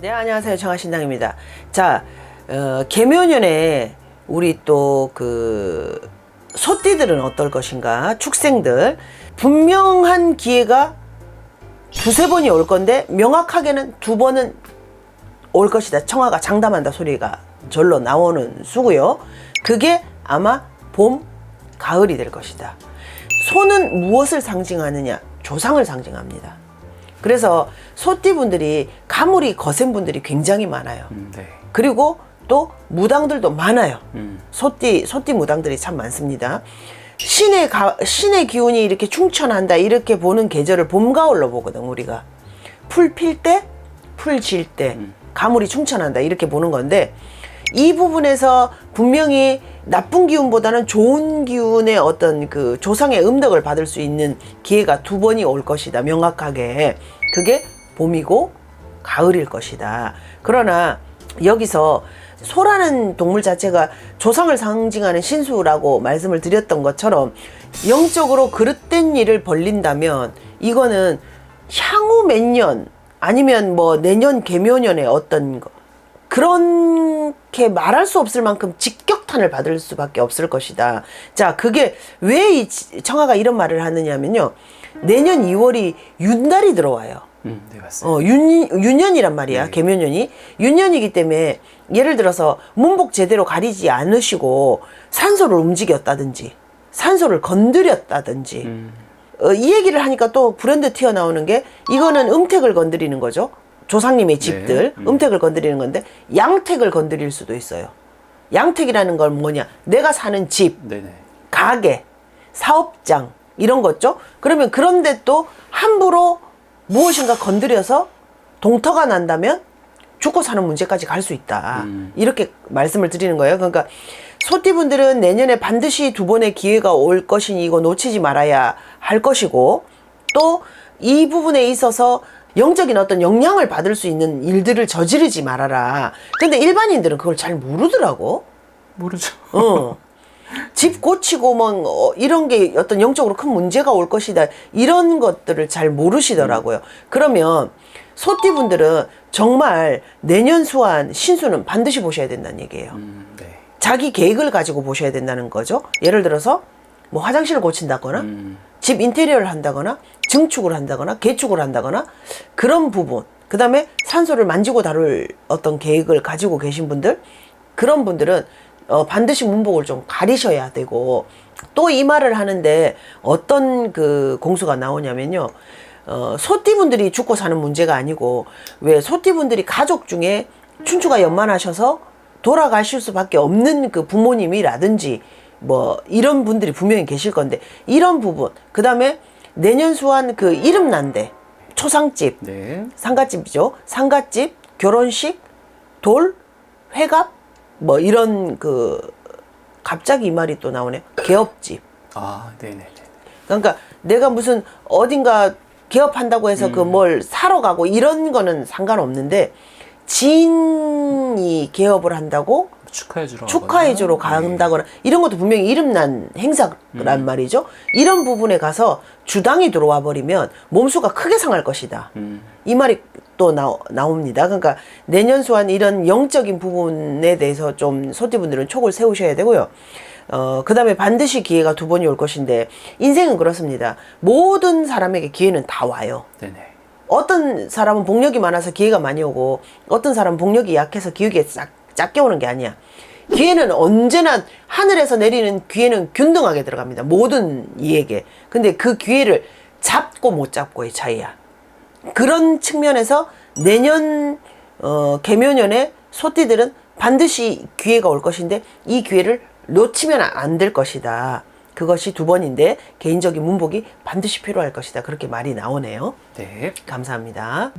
네, 안녕하세요. 정하신당입니다. 자, 어, 개묘년에 우리 또 그 소띠들은 어떨 것인가? 축생들. 분명한 기회가 두세 번이 올 건데 명확하게는 두 번은 올 것이다. 청아가 장담한다 소리가 절로 나오는 수고요. 그게 아마 봄, 가을이 될 것이다. 소는 무엇을 상징하느냐? 조상을 상징합니다. 그래서 소띠분들이 가물이 거센 분들이 굉장히 많아요. 음, 네. 그리고 또 무당들도 많아요. 음, 소띠 소띠 무당들이 참 많습니다. 신의 가, 신의 기운이 이렇게 충천한다 이렇게 보는 계절을 봄 가을로 보거든 우리가 풀 필 때, 풀 질 때 가물이 충천한다 이렇게 보는 건데 이 부분에서 분명히 나쁜 기운보다는 좋은 기운의 어떤 그 조상의 음덕을 받을 수 있는 기회가 두 번이 올 것이다 명확하게 그게 봄이고 가을일 것이다. 그러나 여기서 소라는 동물 자체가 조상을 상징하는 신수라고 말씀을 드렸던 것처럼 영적으로 그릇된 일을 벌린다면 이거는 향후 몇 년 아니면 뭐 내년 개묘년에 어떤 거 그 렇게 말할 수 없을 만큼 직격탄을 받을 수밖에 없을 것이다. 자, 그게 왜 이 청아가 이런 말을 하느냐면요. 내년 2월이 윤달이 들어와요. 음, 네 맞습니다. 어, 윤, 윤년이란 말이야, 네. 개묘년이. 윤년이기 때문에 예를 들어서 문복 제대로 가리지 않으시고 산소를 움직였다든지 산소를 건드렸다든지 음, 어, 이 얘기를 하니까 또 브랜드 튀어나오는 게 이거는 음택을 건드리는 거죠. 조상님의 집들 음. 음택을 건드리는 건데 양택을 건드릴 수도 있어요. 양택이라는 건 뭐냐? 내가 사는 집, 네네. 가게, 사업장 이런 거죠. 그러면 그런데 또 함부로 무엇인가 건드려서 동터가 난다면 죽고 사는 문제까지 갈 수 있다. 음. 이렇게 말씀을 드리는 거예요. 그러니까 소띠분들은 내년에 반드시 두 번의 기회가 올 것이니 이거 놓치지 말아야 할 것이고 또 이 부분에 있어서 영적인 어떤 영향을 받을 수 있는 일들을 저지르지 말아라. 근데 일반인들은 그걸 잘 모르더라고. 모르죠. 어. 집 고치고 뭐 어, 이런 게 어떤 영적으로 큰 문제가 올 것이다 이런 것들을 잘 모르시더라고요. 그러면 소띠 분들은 정말 내년 수한 신수는 반드시 보셔야 된다는 얘기예요. 음, 네. 자기 계획을 가지고 보셔야 된다는 거죠. 예를 들어서 뭐 화장실을 고친다거나 음, 집 인테리어를 한다거나 증축을 한다거나 개축을 한다거나 그런 부분 그 다음에 산소를 만지고 다룰 어떤 계획을 가지고 계신 분들 그런 분들은 어, 반드시 문복을 좀 가리셔야 되고 또 이 말을 하는데 어떤 그 공수가 나오냐면요. 어, 소띠분들이 죽고 사는 문제가 아니고 왜 소띠분들이 가족 중에 춘추가 연만하셔서 돌아가실 수밖에 없는 그 부모님이라든지 뭐 이런 분들이 분명히 계실 건데 이런 부분 그 다음에 내년 수한 그 이름 난데 초상집. 네. 상가집이죠. 상가집 결혼식 돌 회갑? 뭐 이런 그 갑자기 이 말이 또 나오네. 개업집. 아, 네네네. 그러니까 내가 무슨 어딘가 개업한다고 해서 그뭘 사러 가고 이런 거는 상관없는데 지인이 개업을 한다고 축하해주러 축하해주러. 네. 간다거나 이런 것도 분명히 이름난 행사란 말이죠. 이런 부분에 가서 주당이 들어와 버리면 몸수가 크게 상할 것이다. 음, 이 말이 또 나, 나옵니다. 그러니까 내년 수한 이런 영적인 부분에 대해서 좀 소띠분들은 촉을 세우셔야 되고요. 어, 그 다음에 반드시 기회가 두 번이 올 것인데, 인생은 그렇습니다. 모든 사람에게 기회는 다 와요. 네네. 어떤 사람은 복력이 많아서 기회가 많이 오고, 어떤 사람은 복력이 약해서 기회가 작, 작게 오는 게 아니야. 기회는 언제나 하늘에서 내리는 기회는 균등하게 들어갑니다. 모든 이에게. 근데 그 기회를 잡고 못 잡고의 차이야. 그런 측면에서 내년 어, 개묘년에 소띠들은 반드시 기회가 올 것인데 이 기회를 놓치면 안 될 것이다. 그것이 두 번인데 개인적인 문복이 반드시 필요할 것이다. 그렇게 말이 나오네요. 네. 감사합니다.